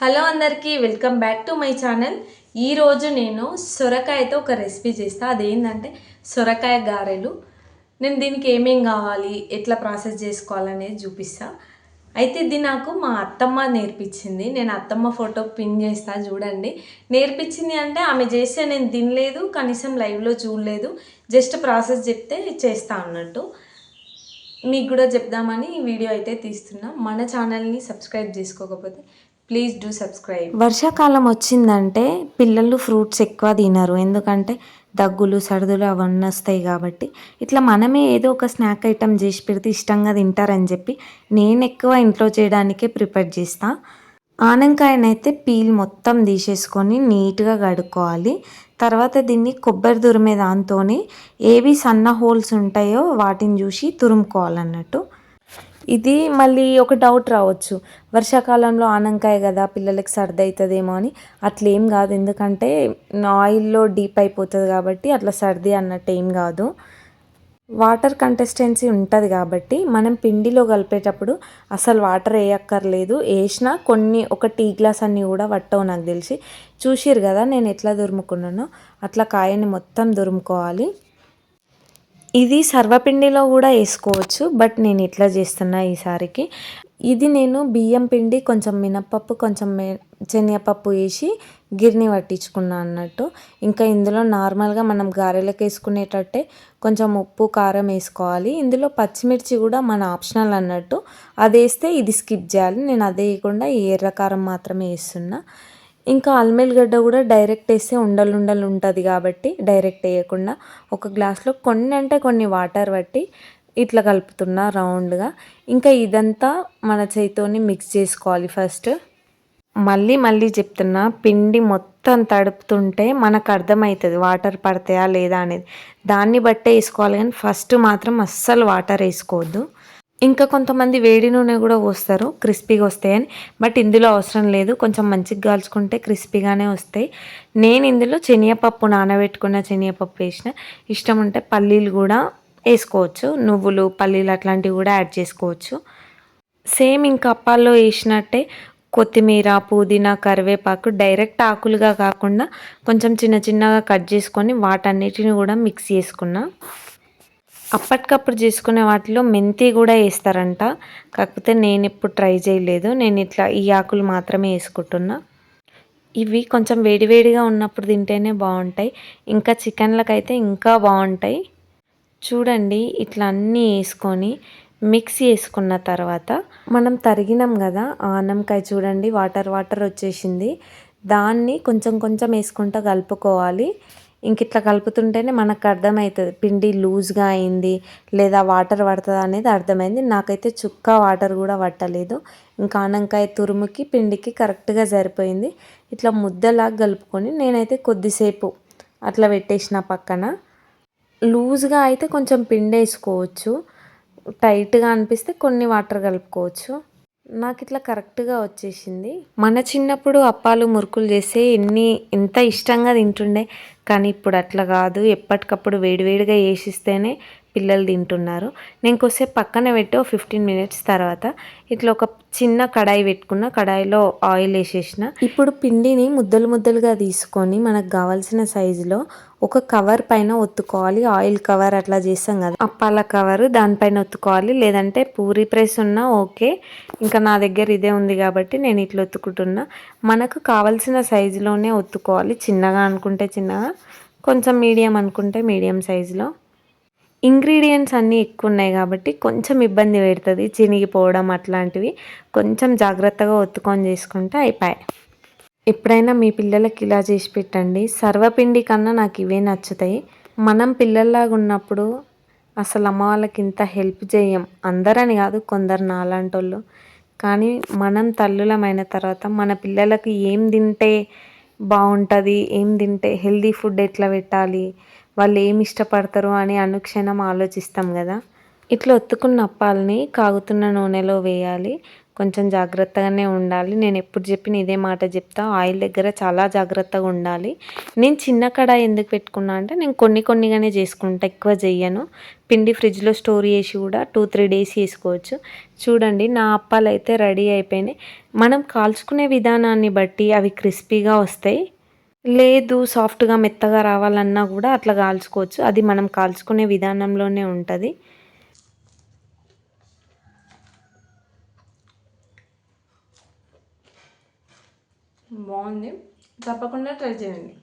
Hello అందరికీ welcome back to my channel. ఈరోజు నేను సొరకాయతో ఒక రెసిపీ చేస్తాను అదేంటంటే సొరకాయ గారెలు. నేను దీనికి ఏమేం కావాలి ఎట్లా ప్రాసెస్ చేసుకోవాలనేది చూపిస్తా. అయితే ఇది నాకు మా అత్తమ్మ నేర్పించింది. నేను అత్తమ్మ ఫోటో పిన్ చేస్తా చూడండి. నేర్పించింది అంటే ఆమె చేస్తే నేను తినలేదు కనీసం లైవ్లో చూడలేదు. జస్ట్ ప్రాసెస్ చెప్తే చేస్తా అన్నట్టు. మీకు కూడా చెప్దామని వీడియో అయితే తీస్తున్నా. మన ఛానల్ని సబ్స్క్రైబ్ చేసుకోకపోతే ప్లీజ్ డూ సబ్స్క్రైబ్ వర్షాకాలం వచ్చిందంటే పిల్లలు ఫ్రూట్స్ ఎక్కువ తినరు. ఎందుకంటే దగ్గులు సర్దులు అవన్నీ వస్తాయి కాబట్టి. ఇట్లా మనమే ఏదో ఒక స్నాక్ ఐటెం చేసి పెడితే ఇష్టంగా తింటారని చెప్పి నేను ఎక్కువ ఇంట్లో చేయడానికే ప్రిపేర్ చేస్తా. ఆనంకాయనైతే పీల్ మొత్తం తీసేసుకొని నీట్గా కడుక్కోవాలి. తర్వాత దీన్ని కొబ్బరి తురిమే దాంతో ఏవి సన్న హోల్స్ ఉంటాయో వాటిని చూసి తురుముకోవాలన్నట్టు. ఇది మళ్ళీ ఒక డౌట్ రావచ్చు. వర్షాకాలంలో ఆనంకాయ కదా పిల్లలకి సర్ది అవుతుందేమో అని. అట్లా ఏం కాదు. ఎందుకంటే ఆయిల్లో డీప్ అయిపోతుంది కాబట్టి అట్లా సర్ది అన్నట్టు ఏం కాదు. వాటర్ కంటెస్టెన్సీ ఉంటుంది కాబట్టి మనం పిండిలో కలిపేటప్పుడు అసలు వాటర్ వేయక్కర్లేదు. వేసినా కొన్ని ఒక టీ గ్లాస్ అన్నీ కూడా పట్టవు నాకు తెలిసి. చూసిరు కదా నేను ఎట్లా దురుముకున్నానో? అట్లా కాయని మొత్తం దురుముకోవాలి. ఇది సర్వపిండిలో కూడా వేసుకోవచ్చు బట్ నేను ఇట్లా చేస్తున్నా ఈసారికి ఇది నేను బియ్యం పిండి కొంచెం మినప్పప్పు కొంచెం శనగపప్పు వేసి గిర్ని పట్టించుకున్నా అన్నట్టు. ఇంకా ఇందులో నార్మల్గా మనం గారెలకు వేసుకునేటట్టే కొంచెం ఉప్పు కారం వేసుకోవాలి. ఇందులో పచ్చిమిర్చి కూడా మన ఆప్షనల్ అన్నట్టు. అది వేస్తే ఇది స్కిప్ చేయాలి. నేను అదే వేయకుండా ఈ ఎర్ర కారం మాత్రమే వేస్తున్నా. ఇంకా అల్మెల్గడ్డ కూడా డైరెక్ట్ వేస్తే ఉండలు ఉండలు ఉంటుంది కాబట్టి డైరెక్ట్ వేయకుండా ఒక గ్లాస్లో కొన్ని అంటే కొన్ని వాటర్ పట్టి ఇట్లా కలుపుతున్నా రౌండ్గా. ఇంకా ఇదంతా మన చేతితోని మిక్స్ చేసుకోవాలి ఫస్ట్. మళ్ళీ మళ్ళీ చెప్తున్నా పిండి మొత్తం తడుపుతుంటే మనకు అర్థమవుతుంది వాటర్ పడతాయా లేదా అనేది. దాన్ని బట్టే వేసుకోవాలి కానీ ఫస్ట్ మాత్రం అస్సలు వాటర్ వేసుకోవద్దు. ఇంకా కొంతమంది వేడి నూనె కూడా పోస్తారు క్రిస్పీగా వస్తాయని. బట్ ఇందులో అవసరం లేదు కొంచెం మంచిగా కాల్చుకుంటే క్రిస్పీగానే వస్తాయి. నేను ఇందులో శనగపప్పు నానబెట్టుకున్న శనగపప్పు వేసిన. ఇష్టం ఉంటే పల్లీలు కూడా వేసుకోవచ్చు. నువ్వులు పల్లీలు అట్లాంటివి కూడా యాడ్ చేసుకోవచ్చు. సేమ్ ఇంకా అప్పాల్లో వేసినట్టే కొత్తిమీర పుదీనా కరివేపాకు డైరెక్ట్ ఆకులుగా కాకుండా కొంచెం చిన్న చిన్నగా కట్ చేసుకొని వాటన్నిటిని కూడా మిక్స్ చేసుకున్నా. అప్పటికప్పుడు చేసుకునే వాటిలో మెంతి కూడా వేస్తారంట. కాకపోతే నేను ఎప్పుడు ట్రై చేయలేదు. నేను ఇట్లా ఈ ఆకులు మాత్రమే వేసుకుంటున్నా. ఇవి కొంచెం వేడివేడిగా ఉన్నప్పుడు తింటేనే బాగుంటాయి. ఇంకా చికెన్లకైతే ఇంకా బాగుంటాయి. చూడండి ఇట్లా అన్నీ వేసుకొని మిక్స్ వేసుకున్న తర్వాత మనం తరిగినాం కదా ఆనంకాయ చూడండి వాటర్ వాటర్ వచ్చేసింది. దాన్ని కొంచెం కొంచెం వేసుకుంటూ కలుపుకోవాలి. ఇంక ఇట్లా కలుపుతుంటేనే మనకు అర్థమవుతుంది. పిండి లూజ్గా అయింది లేదా వాటర్ పడుతుంది అనేది అర్థమైంది. నాకైతే చుక్క వాటర్ కూడా పట్టలేదు. ఇంకా ఆనంకాయ తురుముకి పిండికి కరెక్ట్గా సరిపోయింది. ఇట్లా ముద్దలాగా కలుపుకొని నేనైతే కొద్దిసేపు అట్లా పెట్టేసిన పక్కన. లూజ్గా అయితే కొంచెం పిండి వేసుకోవచ్చు టైట్గా అనిపిస్తే కొన్ని వాటర్ కలుపుకోవచ్చు. నాకు ఇట్లా కరెక్ట్గా వచ్చేసింది. మన చిన్నప్పుడు అప్పాలు మురుకులు చేస్తే ఎన్ని ఎంత ఇష్టంగా తింటుండే కానీ ఇప్పుడు అట్లా కాదు. ఎప్పటికప్పుడు వేడివేడిగా వేసిస్తేనే పిల్లలు తింటున్నారు. నేను కొద్దిసేపు పక్కన పెట్టి ఒక ఫిఫ్టీన్ మినిట్స్ తర్వాత ఇట్లా ఒక చిన్న కడాయి పెట్టుకున్న కడాయిలో ఆయిల్ వేసేసిన. ఇప్పుడు పిండిని ముద్దలు ముద్దలుగా తీసుకొని మనకు కావాల్సిన సైజులో ఒక కవర్ పైన ఒత్తుకోవాలి. ఆయిల్ కవర్ అట్లా చేస్తాం కదా. అప్పాల కవర్ దానిపైన ఒత్తుకోవాలి. లేదంటే పూరి ప్రెస్ ఉన్నా ఓకే. ఇంకా నా దగ్గర ఇదే ఉంది కాబట్టి నేను ఇట్లా ఒత్తుకుంటున్నా. మనకు కావాల్సిన సైజులోనే ఒత్తుకోవాలి. చిన్నగా అనుకుంటే చిన్నగా కొంచెం మీడియం అనుకుంటే మీడియం సైజులో. ఇంగ్రీడియంట్స్ అన్నీ ఎక్కువ ఉన్నాయి కాబట్టి కొంచెం ఇబ్బంది పెడుతుంది. చినిగిపోవడం అట్లాంటివి కొంచెం జాగ్రత్తగా ఒత్తుకొని చేసుకుంటే అయిపోయాయి ఎప్పుడైనా మీ పిల్లలకి ఇలా చేసి పెట్టండి. సర్వపిండి కన్నా నాకు ఇవే నచ్చుతాయి. మనం పిల్లల్లాగా ఉన్నప్పుడు అసలు అమ్మ వాళ్ళకి ఇంత హెల్ప్ చేయం. అందరని కాదు కొందరు నాలాంటి వాళ్ళు కానీ మనం తల్లులమైన తర్వాత మన పిల్లలకి ఏం తింటే బాగుంటుంది ఏం తింటే హెల్దీ ఫుడ్ ఎట్లా పెట్టాలి వాళ్ళు ఏమి ఇష్టపడతారు అని అనుక్షణం ఆలోచిస్తాం కదా. ఇట్లా ఒత్తుకున్న అప్పాలని కాగుతున్న నూనెలో వేయాలి. కొంచెం జాగ్రత్తగానే ఉండాలి. నేను ఎప్పుడు చెప్పిన ఇదే మాట చెప్తా. ఆయిల్ దగ్గర చాలా జాగ్రత్తగా ఉండాలి. నేను చిన్న కడాయి ఎందుకు పెట్టుకున్నా అంటే నేను కొన్ని కొన్నిగానే చేసుకుంటా. ఎక్కువ చెయ్యను. పిండి ఫ్రిడ్జ్లో స్టోర్ చేసి కూడా టూ త్రీ డేస్ చేసుకోవచ్చు. చూడండి నా అప్పాలు అయితే రెడీ అయిపోయినాయి. మనం కాల్చుకునే విధానాన్ని బట్టి అవి క్రిస్పీగా వస్తాయి. లేదు సాఫ్ట్గా మెత్తగా రావాలన్నా కూడా అట్లా కాల్చుకోవచ్చు. అది మనం కాల్చుకునే విధానంలోనే ఉంటుంది. బాగుంది. తప్పకుండా ట్రై చేయండి.